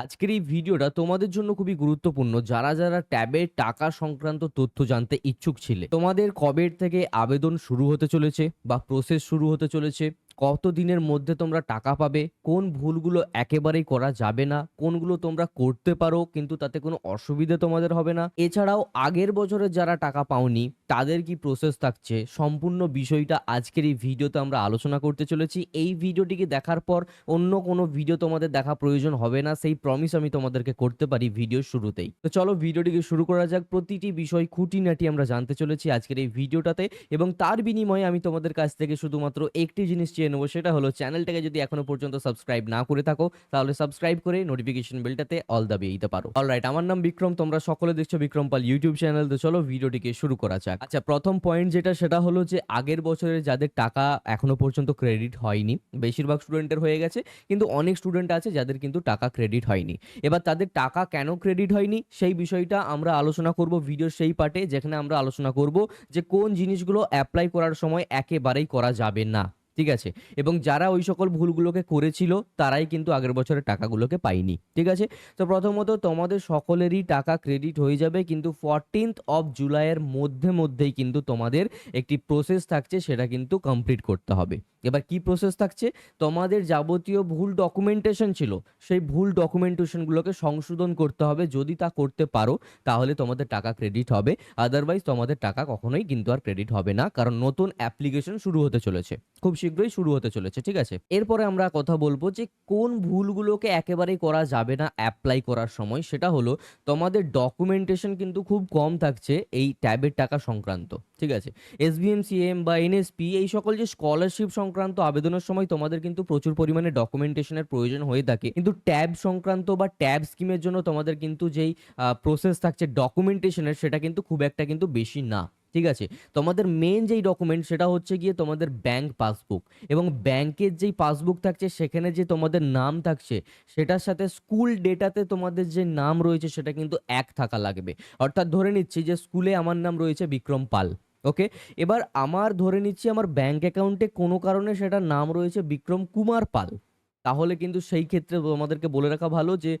আজকের এই ভিডিওটা তোমাদের জন্য খুবই গুরুত্বপূর্ণ। যারা যারা ট্যাবের টাকা সংক্রান্ত তথ্য জানতে ইচ্ছুক ছিলে, তোমাদের কবের থেকে আবেদন শুরু হতে চলেছে বা প্রসেস শুরু হতে চলেছে? কত দিনের মধ্যে তোমরা টাকা পাবে? কোন ভুলগুলো একেবারেই করা যাবে না? কোনগুলো তোমরা করতে পারো, কিন্তু তাতে কোনো অসুবিধে তোমাদের হবে না? এছাড়াও আগের বছরে যারা টাকা পাওনি, তাদের কি প্রসেস থাকছে? সম্পূর্ণ বিষয়টা আজকের এই ভিডিওতে আমরা আলোচনা করতে চলেছি। এই ভিডিওটিকে দেখার পর অন্য কোনো ভিডিও তোমাদের দেখা প্রয়োজন হবে না। সেই প্রমিস আমি তোমাদেরকে করতে পারি ভিডিও শুরুতেই। তো চলো ভিডিওটিকে শুরু করা যাক। প্রতিটি বিষয় খুঁটিনাটি আমরা জানতে চলেছি আজকের এই ভিডিওটাতে এবং তার বিনিময়ে আমি তোমাদের কাছ থেকে শুধুমাত্র একটি জিনিস চেয়ে নেব, সেটা হলো চ্যানেলটাকে যদি এখনও পর্যন্ত সাবস্ক্রাইব না করে থাকো, তাহলে সাবস্ক্রাইব করে নোটিফিকেশন বেলটাতে অল দাবিয়ে দিতে পারো। অলরাইট আমার নাম বিক্রম, তোমরা সকলে দেখছ বিক্রম পাল ইউটিউব চ্যানেল তো চলো ভিডিওটিকে শুরু করা যাক। আচ্ছা প্রথম পয়েন্ট যেটা, সেটা হলো যে আগের বছরে যাদের টাকা এখনও পর্যন্ত ক্রেডিট হয়নি, বেশিরভাগ স্টুডেন্টের হয়ে গেছে, কিন্তু অনেক স্টুডেন্ট আছে যাদের কিন্তু টাকা ক্রেডিট হয়নি। এবার তাদের টাকা কেন ক্রেডিট হয়নি, সেই বিষয়টা আমরা আলোচনা করব ভিডিওর সেই পার্টে যেখানে আমরা আলোচনা করব যে কোন জিনিসগুলো অ্যাপ্লাই করার সময় একেবারেই করা যাবে না। ঠিক আছে? এবং যারা ওই সকল ভুলগুলোকে করেছিল, তারাই কিন্তু আগের বছরের টাকাগুলোকে পায়নি, ঠিক আছে? তো প্রথমত তোমাদের সকলেরই টাকা ক্রেডিট হয়ে যাবে, কিন্তু ফরটিন্থ অফ জুলাইয়ের মধ্যে মধ্যেই কিন্তু তোমাদের একটি প্রসেস থাকছে, সেটা কিন্তু কমপ্লিট করতে হবে। এবার কি প্রসেস থাকছে? তোমাদের যাবতীয় ভুল ডকুমেন্টেশন ছিল, সেই ভুল ডকুমেন্টেশনগুলোকে সংশোধন করতে হবে। যদি তা করতে পারো, তাহলে তোমাদের টাকা ক্রেডিট হবে। আদারওয়াইজ তোমাদের টাকা কখনোই কিন্তু আর ক্রেডিট হবে না, কারণ নতুন অ্যাপ্লিকেশন শুরু হতে চলেছে। খুব শীঘ্রই শুরু হতে চলেছে, ঠিক আছে? এরপরে আমরা কথা বলব যে কোন ভুলগুলোকে একেবারেই করা যাবে না অ্যাপ্লাই করার সময়, সেটা হলো তোমাদের ডকুমেন্টেশন কিন্তু খুব কম থাকছে এই ট্যাবের টাকা সংক্রান্ত, ঠিক আছে? এসবিএম সিএম বা এনএসপি এই সকল যে স্কলারশিপ সংক্রান্ত আবেদনের সময় তোমাদের কিন্তু প্রচুর পরিমাণে ডকুমেন্টেশনের প্রয়োজন হয়ে থাকে। কিন্তু ট্যাব সংক্রান্ত বা ট্যাব স্কিমের জন্য তোমাদের কিন্তু যেই প্রসেস থাকছে ডকুমেন্টেশনের সেটা কিন্তু খুব একটা কিন্তু বেশি না। ঠিক আছে? তোমাদের মেন যেই ডকুমেন্ট সেটা হচ্ছে গিয়ে তোমাদের ব্যাংক পাসবুক এবং ব্যাংকের যেই পাসবুক থাকছে, সেখানে যে তোমাদের নাম থাকছে, সেটার সাথে স্কুল ডেটাতে তোমাদের যে নাম রয়েছে, সেটা কিন্তু এক থাকা লাগবে। অর্থাৎ ধরে নিচ্ছি যে স্কুলে আমার নাম রয়েছে বিক্রম পাল ওকে এবার আমার ধরে নিচ্ছি আমার ব্যাংক অ্যাকাউন্টে কোনো কারণে সেটার নাম রয়েছে বিক্রম কুমার পাল। তাহলে কিন্তু সেই ক্ষেত্রে তোমাদেরকে বলে রাখা ভালো যে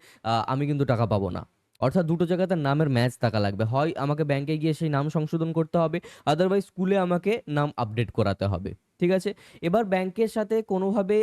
আমি কিন্তু টাকা পাবো না। অর্থাৎ দুটো জায়গাতে নামের ম্যাচ থাকা লাগবে। হয় আমাকে ব্যাংকে গিয়ে সেই নাম সংশোধন করতে হবে আদারওয়াইজ স্কুলে আমাকে নাম আপডেট করাতে হবে। ঠিক আছে? এবার ব্যাংকের সাথে কোনোভাবে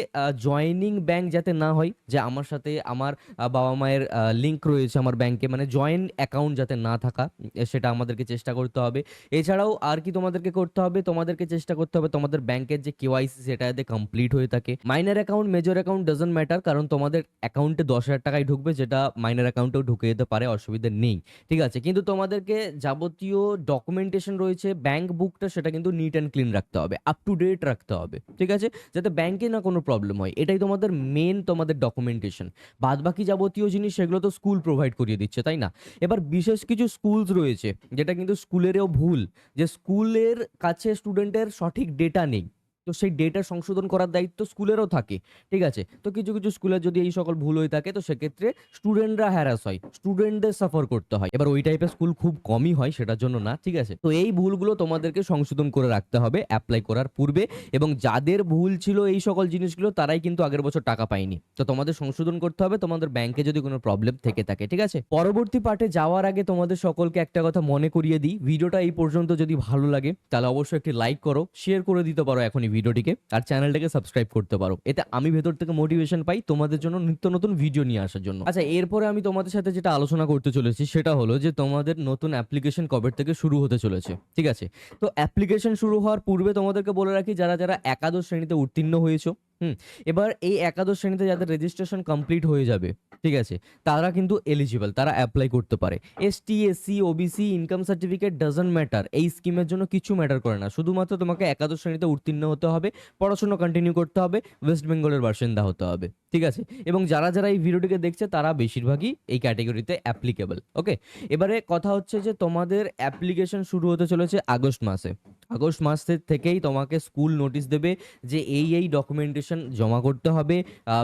জয়নিং ব্যাংক যাতে না হয়, যে আমার সাথে আমার বাবা মায়ের লিঙ্ক রয়েছে আমার ব্যাংকে মানে জয়েন্ট অ্যাকাউন্ট যাতে না থাকা সেটা আমাদেরকে চেষ্টা করতে হবে। এছাড়াও আর কি তোমাদেরকে করতে হবে? তোমাদেরকে চেষ্টা করতে হবে তোমাদের ব্যাংকের যে কেওয়াইসি সেটা যাতে কমপ্লিট হয়ে থাকে। Minor account major account doesn't matter কারণ তোমাদের অ্যাকাউন্টে দশ হাজার টাকায় ঢুকবে, যেটা মাইনার অ্যাকাউন্টেও ঢুকে যেতে পারে, অসুবিধা নেই। ঠিক আছে? কিন্তু তোমাদেরকে যাবতীয় ডকুমেন্টেশন রয়েছে ব্যাংক বুকটা সেটা কিন্তু নিট অ্যান্ড ক্লিন রাখতে হবে। আপ টু ডেট রাখতে হবে, ঠিক আছে? যাতে ব্যাংকে না কোনো প্রবলেম হয়। এটাই তোমাদের মেন তোমাদের ডকুমেন্টেশন বাদ বাকি যাবতীয় জিনিস সেগুলো তো স্কুল প্রোভাইড করিয়ে দিচ্ছে, তাই না? এবার বিশেষ কিছু স্কুলস রয়েছে, যেটা কিন্তু স্কুলেরও ভুল, যে স্কুলের কাছে স্টুডেন্টের সঠিক ডেটা নেই। তো সেই ডেটা সংশোধন করার দায়িত্ব স্কুলেরও থাকে, ঠিক আছে? তো কিছু কিছু স্কুলে যদি এই সকল ভুল হয়ে থাকে, তো সেক্ষেত্রে স্টুডেন্টরা হ্যারাস হয় স্টুডেন্টদের সাফার করতে হয়। এবার ওই টাইপের স্কুল খুব কমই হয় সেটার জন্য না, ঠিক আছে? তো এই ভুলগুলো তোমাদেরকে সংশোধন করে রাখতে হবে অ্যাপ্লাই করার পূর্বে এবং যাদের ভুল ছিল এই সকল জিনিসগুলো, তারাই কিন্তু আগের বছর টাকা পায়নি। তো তোমাদের সংশোধন করতে হবে, তোমাদের ব্যাংকে যদি কোনো প্রবলেম থেকে থাকে, ঠিক আছে? পরবর্তী পার্টে যাওয়ার আগে তোমাদের সকলকে একটা কথা মনে করিয়ে দিই, ভিডিওটা এই পর্যন্ত যদি ভালো লাগে, তাহলে অবশ্যই একটি লাইক করো শেয়ার করে দিতে পারো এখনই ভিডিওটিকে আর চ্যানেলটাকে সাবস্ক্রাইব করতে পারো। এতে আমি ভেতর থেকে মোটিভেশন পাই তোমাদের জন্য নিত্য নতুন ভিডিও নিয়ে আসার জন্য। আচ্ছা এরপরে আমি তোমাদের সাথে যেটা আলোচনা করতে চলেছি সেটা হলো যে তোমাদের নতুন অ্যাপ্লিকেশন কবে থেকে শুরু হতে চলেছে, ঠিক আছে? তো অ্যাপ্লিকেশন শুরু হওয়ার পূর্বে তোমাদেরকে বলে রাখি, যারা যারা একাদশ শ্রেণীতে উত্তীর্ণ হয়েছো, হুম, এবার এই একাদশ শ্রেণীতে যাদের রেজিস্ট্রেশন কমপ্লিট হয়ে যাবে ঠিক আছে? তারা কিন্তু এলিজিবল তারা অ্যাপ্লাই করতে পারে। ST SC OBC income certificate doesn't matter এই স্কিমের জন্য কিছু ম্যাটার করে না। শুধুমাত্র তোমাকে একাদশ শ্রেণীতে উত্তীর্ণ হতে হবে, পড়াশোনা কন্টিনিউ করতে হবে ওয়েস্ট বেঙ্গলের বাসিন্দা হতে হবে, ঠিক আছে? এবং যারা যারা এই ভিডিওটিকে দেখছে, তারা বেশিরভাগই এই ক্যাটাগরিতে অ্যাপ্লিকেবল ওকে এবারে কথা হচ্ছে যে তোমাদের অ্যাপ্লিকেশন শুরু হতে চলেছে আগস্ট মাসে। আগস্ট মাসের থেকেই তোমাকে স্কুল নোটিশ দেবে যে এই এই ডকুমেন্টেশন জমা করতে হবে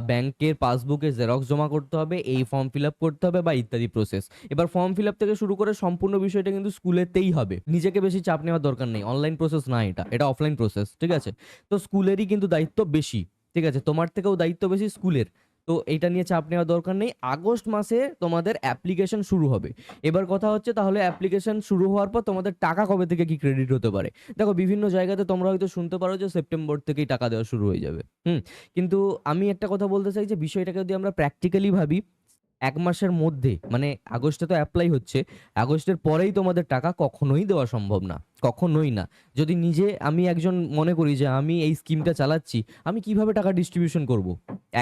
ব্যাংকের পাসবুকে জেরক্স জমা করতে হবে, এই ফর্ম ফিল আপ করতে হবে বা ইত্যাদি প্রসেস এবার ফর্ম ফিল আপ থেকে শুরু করে সম্পূর্ণ বিষয়টা কিন্তু স্কুলেতেই হবে। নিজেকে বেশি চাপ নেওয়ার দরকার নেই অনলাইন প্রসেস না এটা এটা অফলাইন প্রসেস ঠিক আছে? তো স্কুলেরই কিন্তু দায়িত্ব বেশি, ঠিক আছে? তোমার থেকেও দায়িত্ব বেশি স্কুলের। তো এটা নিয়ে চাপ নেওয়ার দরকার নেই। আগস্ট মাসে তোমাদের অ্যাপ্লিকেশন শুরু হবে। এবার কথা হচ্ছে তাহলে অ্যাপ্লিকেশন শুরু হওয়ার পর তোমাদের টাকা কবে থেকে কি ক্রেডিট হতে পারে? দেখো, বিভিন্ন জায়গাতে তোমরা হয়তো শুনতে পারো যে সেপ্টেম্বর থেকেই টাকা দেওয়া শুরু হয়ে যাবে। হুম? কিন্তু আমি একটা কথা বলতে চাই যে, বিষয়টাকে যদি আমরা প্র্যাকটিক্যালি ভাবি এক মাসের মধ্যে মানে আগস্টে তো অ্যাপ্লাই হচ্ছে, আগস্টের পরেই তোমাদের টাকা কখনোই দেওয়া সম্ভব না, কখনোই না। যদি নিজে আমি একজন মনে করি যে আমি এই স্কিমটা চালাচ্ছি, আমি কীভাবে টাকা ডিস্ট্রিবিউশন করব?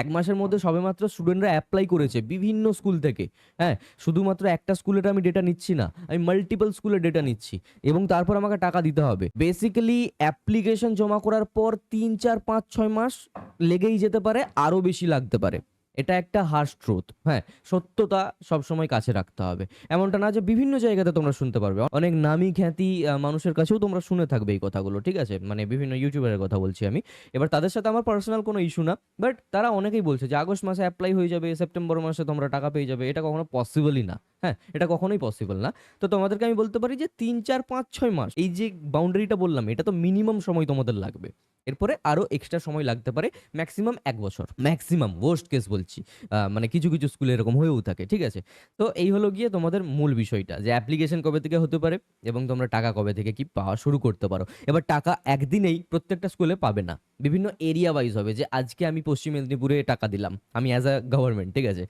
এক মাসের মধ্যে সবেমাত্র স্টুডেন্টরা অ্যাপ্লাই করেছে বিভিন্ন স্কুল থেকে হ্যাঁ? শুধুমাত্র একটা স্কুলের আমি ডেটা নিচ্ছি না, আমি মাল্টিপল স্কুলের ডেটা নিচ্ছি, এবং তারপর আমাকে টাকা দিতে হবে। বেসিক্যালি অ্যাপ্লিকেশন জমা করার পর তিন, চার, পাঁচ, ছয় মাস লেগেই যেতে পারে, আরও বেশি লাগতে পারে। এটা একটা হার্শ ট্রুথ হ্যাঁ? সত্যতা সবসময় কাছে রাখতে হবে। এমনটা না যে বিভিন্ন জায়গাতে তোমরা শুনতে পারবে। অনেক নামি খ্যাতি মানুষের কাছেও তোমরা শুনে থাকবে এই কথাগুলো, ঠিক আছে? মানে বিভিন্ন ইউটিউবারের কথা বলছি আমি। এবার তাদের সাথে আমার পার্সোনাল কোনো ইস্যু না বাট তারা অনেকেই বলছে যে আগস্ট মাসে অ্যাপ্লাই হয়ে যাবে সেপ্টেম্বর মাসে তোমরা টাকা পেয়ে যাবে, এটা কখনো পসিবলই না হ্যাঁ? এটা কখনোই পসিবল না। তো তোমাদেরকে আমি বলতে পারি যে তিন, চার, পাঁচ, ছয় মাস, এই যে বাউন্ডারিটা বললাম, এটা তো মিনিমাম সময় তোমাদের লাগবে। এরপরে আরও এক্সট্রা সময় লাগতে পারে ম্যাক্সিমাম এক বছর। ম্যাক্সিমাম ওয়ার্স্ট কেস বলছি। মানে কিছু কিছু স্কুলে এরকম হয়েও থাকে, ঠিক আছে? তো এই হলো গিয়ে তোমাদের মূল বিষয়টা, যে অ্যাপ্লিকেশন কবে থেকে হতে পারে এবং তোমরা টাকা কবে থেকে কি পাওয়া শুরু করতে পারো। এবার টাকা একদিনেই প্রত্যেকটা স্কুলে পাবে না। বিভিন্ন এরিয়া ওয়াইজ হবে যে আজকে আমি পশ্চিম মেদিনীপুরে টাকা দিলাম, আমি অ্যাজ আ গভর্নমেন্ট ঠিক আছে?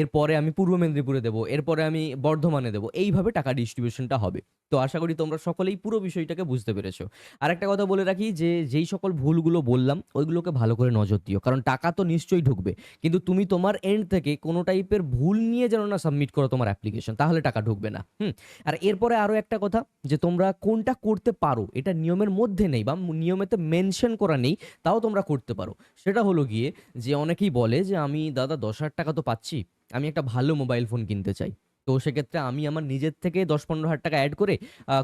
এরপরে আমি পূর্ব মেদিনীপুরে দেবো, এরপরে আমি বর্ধমানে দেবো, এইভাবে টাকা ডিস্ট্রিবিউশনটা হবে। তো আশা করি তোমরা সকলেই পুরো বিষয়টাকে বুঝতে পেরেছ। আর একটা কথা বলে রাখি যে, যেই সকল ভুলগুলো বললাম, ওইগুলোকে ভালো করে নজর দিও, কারণ টাকা তো নিশ্চয়ই ঢুকবে। কিন্তু তুমি তোমার এন্ড থেকে কোনো টাইপের ভুল নিয়ে যেন না সাবমিট করো তোমার অ্যাপ্লিকেশন তাহলে টাকা ঢুকবে না, হুম? আর এরপরে আরও একটা কথা যে, তোমরা কোনটা করতে পারো, এটা নিয়মের মধ্যে নেই বা নিয়মেতে মেনশন করা নেই। তাও তোমরা করতে পারো। সেটা হলো গিয়ে যে অনেকেই বলে যে, আমি দাদা দশ হাজার টাকা তো পাচ্ছি, আমি একটা ভালো মোবাইল ফোন কিনতে চাই। তো সেক্ষেত্রে আমি আমার নিজের থেকে দশ পনেরো হাজার টাকা অ্যাড করে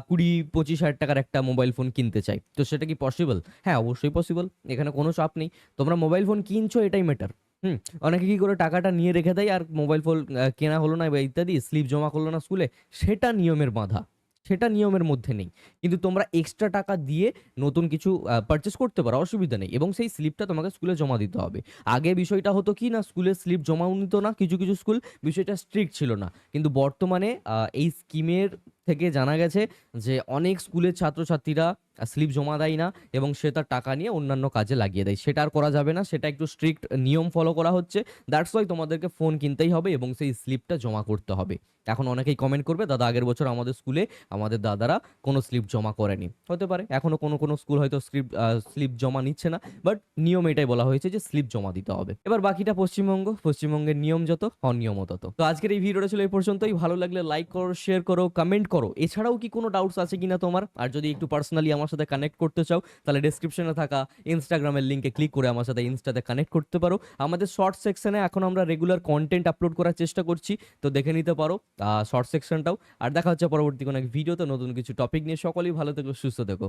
কুড়ি পঁচিশ হাজার টাকার একটা মোবাইল ফোন কিনতে চাই। তো সেটা কি পসিবল হ্যাঁ অবশ্যই পসিবল এখানে কোনো চাপ নেই। তোমরা মোবাইল ফোন কিনছো, এটাই ম্যাটার হুম, অনেকে কি করে টাকাটা নিয়ে রেখে দেয়, আর মোবাইল ফোন কেনা হলো না বা ইত্যাদি স্লিপ জমা করল না স্কুলে সেটা নিয়মের বাধা। সেটা নিয়মের মধ্যে নেই। কিন্তু তোমরা এক্সট্রা টাকা দিয়ে নতুন কিছু পারচেস করতে পারো, অসুবিধা নেই। এবং সেই স্লিপটা তোমাকে স্কুলে জমা দিতে হবে। আগে বিষয়টা হতো কি না স্কুলে স্লিপ জমাও নিত না, কিছু কিছু স্কুল বিষয়টা স্ট্রিক্ট ছিল না। কিন্তু বর্তমানে এই স্কিমের থেকে জানা গেছে যে অনেক স্কুলের ছাত্রছাত্রীরা স্লিপ জমা দেয় না এবং সে তার টাকা নিয়ে অন্যান্য কাজে লাগিয়ে দেয়। সেটা আর করা যাবে না, সেটা একটু স্ট্রিক্ট নিয়ম ফলো করা হচ্ছে। দ্যাটস ওয়াই তোমাদেরকে ফোন কিনতেই হবে এবং সেই স্লিপটা জমা করতে হবে। এখন অনেকেই কমেন্ট করবে, দাদা, আগের বছর আমাদের স্কুলে আমাদের দাদারা কোনো স্লিপ জমা করেনি। হতে পারে এখনও কোনো কোনো স্কুল হয়তো স্লিপ স্লিপ জমা নিচ্ছে না বাট নিয়ম এটাই বলা হয়েছে যে স্লিপ জমা দিতে হবে। এবার বাকিটা পশ্চিমবঙ্গ, পশ্চিমবঙ্গের নিয়ম যত অনিয়মও তত। তো আজকের এই ভিডিওটা ছিল এই পর্যন্তই। ভালো লাগলে লাইক করো শেয়ার করো কমেন্ট করো। এছাড়াও কি কোনো ডাউটস আছে কিনা তোমার? আর যদি একটু পার্সোনালি আমার সাথে কানেক্ট করতে চাও, তাহলে ডেসক্রিপশনে থাকা ইনস্টাগ্রামের লিঙ্কে ক্লিক করে আমার সাথে ইনস্টাতে কানেক্ট করতে পারো। আমাদের শর্ট সেকশনে এখন আমরা রেগুলার কন্টেন্ট আপলোড করার চেষ্টা করছি, তো দেখে নিতে পারো শর্ট সেকশনটাও আর দেখা হচ্ছে পরবর্তী কোনো এক ভিডিওতে নতুন কিছু টপিক নিয়ে। সকলেই ভালো থেকো, সুস্থ থেকো।